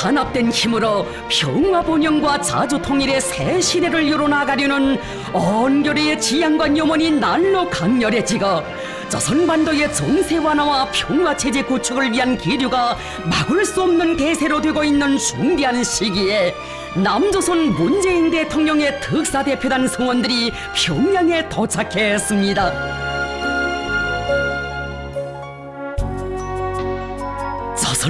단합된 힘으로 평화 번영과 자주 통일의 새 시대를 이뤄나가려는 언결의 지향과 염원이 날로 강렬해지고 조선반도의 정세 완화와 평화 체제 구축을 위한 기류가 막을 수 없는 대세로 되고 있는 중대한 시기에 남조선 문재인 대통령의 특사 대표단 성원들이 평양에 도착했습니다.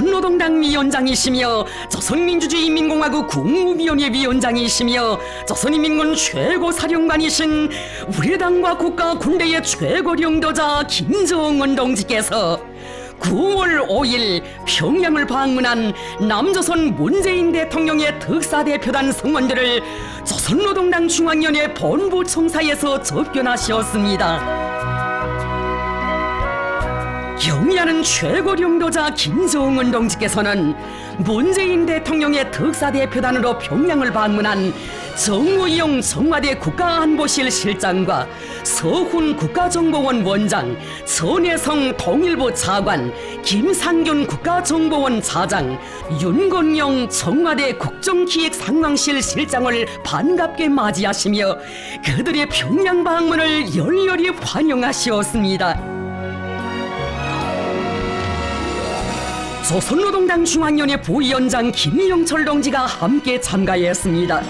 조선노동당 위원장이시며 조선민주주의인민공화국 국무위원회 위원장이시며 조선인민군 최고 사령관이신 우리 당과 국가 군대의 최고領도자 김정은 동지께서 9월 5일 평양을 방문한 남조선 문재인 대통령의 특사대표단 성원들을 조선노동당 중앙위원회 본부 총사에서 접견하셨습니다. 경의하는 최고領도자 김정은 동지께서는 문재인 대통령의 특사 대표단으로 평양을 방문한 정우영 청와대 국가안보실 실장과 서훈 국가정보원 원장, 전혜성 통일부 차관, 김상균 국가정보원 차장, 윤건영 청와대 국정기획상황실 실장을 반갑게 맞이하시며 그들의 평양 방문을 열렬히 환영하시었습니다. 조선노동당 중앙위원회 부위원장 김영철 동지가 함께 참가했습니다.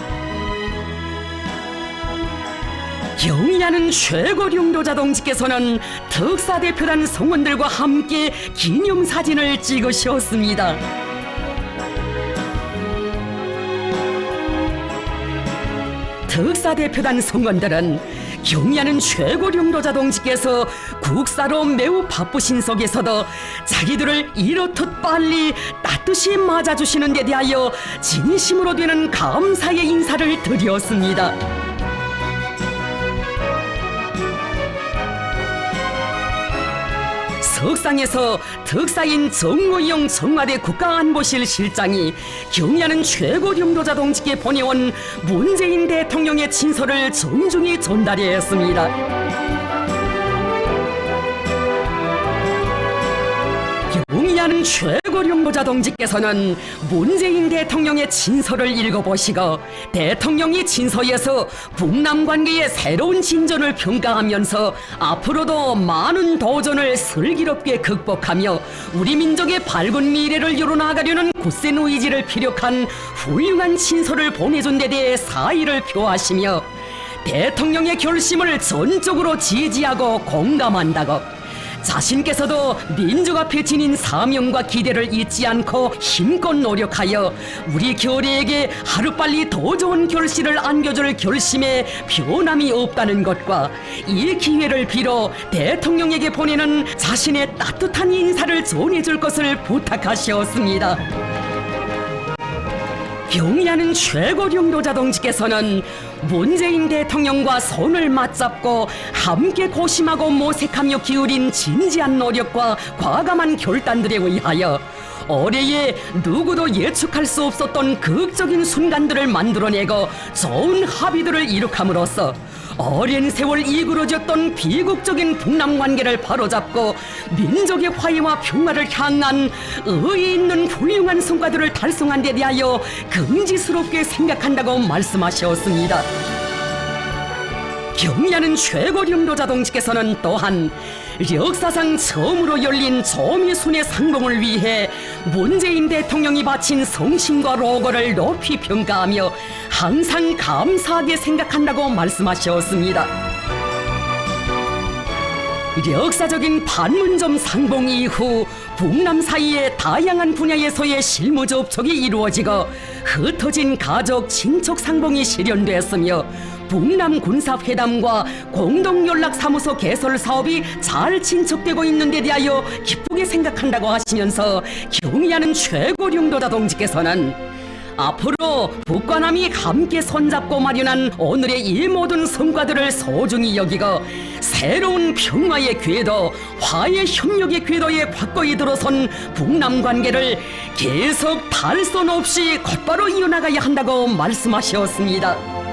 경의하는 최고領도자 동지께서는 특사대표단 성원들과 함께 기념사진을 찍으셨습니다. 특사대표단 성원들은 경의하는 최고領도자 동지께서 국사로 매우 바쁘신 속에서도 자기들을 이렇듯 빨리 따뜻이 맞아주시는 데 대하여 진심으로 되는 감사의 인사를 드렸습니다. 석상에서 특사인 정우영 청와대 국가안보실 실장이 경의하는 최고領도자 동지께 보내온 문재인 대통령의 친서를 정중히 전달했습니다. 경의하는 최고 領도자 동지께서는 문재인 대통령의 친서를 읽어보시고 대통령이 친서에서 북남 관계의 새로운 진전을 평가하면서 앞으로도 많은 도전을 슬기롭게 극복하며 우리 민족의 밝은 미래를 이뤄나가려는 굳센 의지를 피력한 훌륭한 친서를 보내준 데 대해 사의를 표하시며 대통령의 결심을 전적으로 지지하고 공감한다고 자신께서도 민족 앞에 지닌 사명과 기대를 잊지 않고 힘껏 노력하여 우리 교례에게 하루빨리 더 좋은 결실을 안겨줄 결심에 변함이 없다는 것과 이 기회를 빌어 대통령에게 보내는 자신의 따뜻한 인사를 전해줄 것을 부탁하셨습니다. 경의하는 최고領도자 동지께서는 문재인 대통령과 손을 맞잡고 함께 고심하고 모색하며 기울인 진지한 노력과 과감한 결단들에 의하여 올해에 누구도 예측할 수 없었던 극적인 순간들을 만들어내고 좋은 합의들을 이룩함으로써 오랜 세월 이그러졌던 비극적인 북남 관계를 바로잡고 민족의 화해와 평화를 향한 의의 있는 훌륭한 성과들을 달성한 데 대하여 긍지스럽게 생각한다고 말씀하셨습니다. 경의하는 최고領도자 동지께서는 또한 역사상 처음으로 열린 조미순의 상봉을 위해 문재인 대통령이 바친 성심과 로고를 높이 평가하며 항상 감사하게 생각한다고 말씀하셨습니다. 역사적인 판문점 상봉 이후 북남 사이에 다양한 분야에서의 실무 접촉이 이루어지고 흩어진 가족 친척 상봉이 실현됐으며 북남 군사회담과 공동연락사무소 개설 사업이 잘 진척되고 있는 데 대하여 기쁘게 생각한다고 하시면서 경의하는 최고領도자 동지께서는 앞으로 북과 남이 함께 손잡고 마련한 오늘의 이 모든 성과들을 소중히 여기고 새로운 평화의 궤도, 화해 협력의 궤도에 확고히 들어선 북남 관계를 계속 탈선 없이 곧바로 이어나가야 한다고 말씀하셨습니다.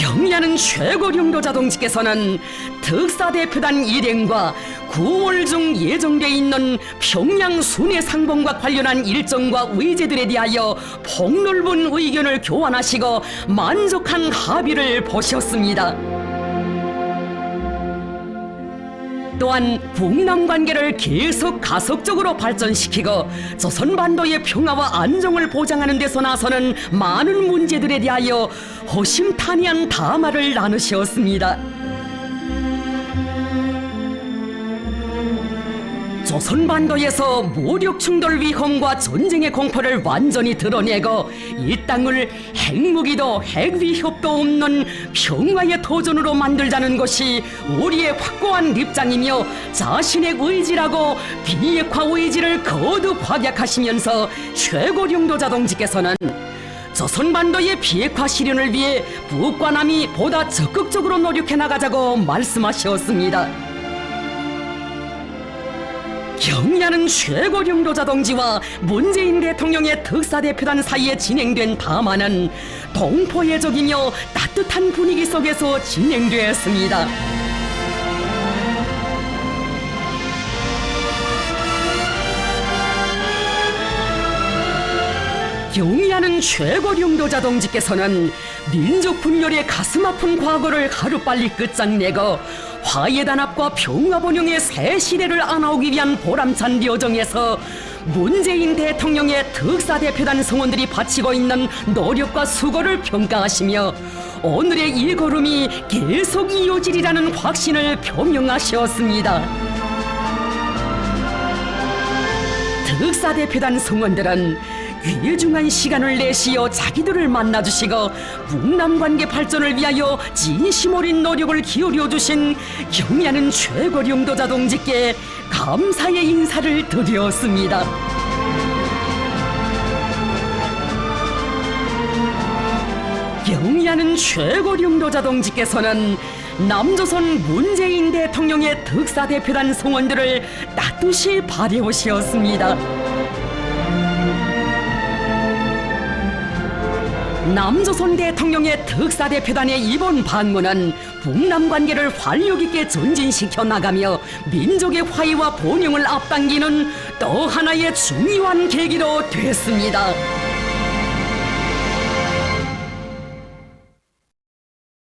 경의하는 최고령도 자동직께서는 특사대표단 일행과 9월 중 예정돼 있는 평양 순회 상봉과 관련한 일정과 의제들에 대하여 폭넓은 의견을 교환하시고 만족한 합의를 보셨습니다. 또한 북남 관계를 계속 가속적으로 발전시키고 조선 반도의 평화와 안정을 보장하는 데서 나서는 많은 문제들에 대하여 호심탄회한 담화를 나누셨습니다. 조선 반도에서 무력 충돌 위험과 전쟁의 공포를 완전히 드러내고 이 땅을 핵무기도 핵 위협도 없는 평화의 도전으로 만들자는 것이 우리의 확고한 입장이며 자신의 의지라고 비핵화 의지를 거듭 확약하시면서 최고령도 자동직께서는 조선 반도의 비핵화 실현을 위해 북과 남이 보다 적극적으로 노력해 나가자고 말씀하셨습니다. 경의하는 최고령도 자동지와 문재인 대통령의 특사대표단 사이에 진행된 담화는 동포애적이며 따뜻한 분위기 속에서 진행되었습니다. 경의하는 최고령도 자동지께서는 민족 분열의 가슴 아픈 과거를 하루빨리 끝장내고 화해 단합과 평화 번영의 새 시대를 안아오기 위한 보람찬 여정에서 문재인 대통령의 특사 대표단 성원들이 바치고 있는 노력과 수고를 평가하시며 오늘의 이 걸음이 계속 이어지리라는 확신을 표명하셨습니다. 특사 대표단 성원들은 귀중한 시간을 내시어 자기들을 만나주시고 북남 관계 발전을 위하여 진심 어린 노력을 기울여 주신 경의하는 최고령도자 동지께 감사의 인사를 드렸습니다. 경의하는 최고령도자 동지께서는 남조선 문재인 대통령의 특사 대표단 성원들을 따뜻이 바래오셨습니다. 남조선 대통령의 특사 대표단의 이번 방문은 북남 관계를 활력 있게 전진시켜 나가며 민족의 화해와 번영을 앞당기는 또 하나의 중요한 계기로 됐습니다.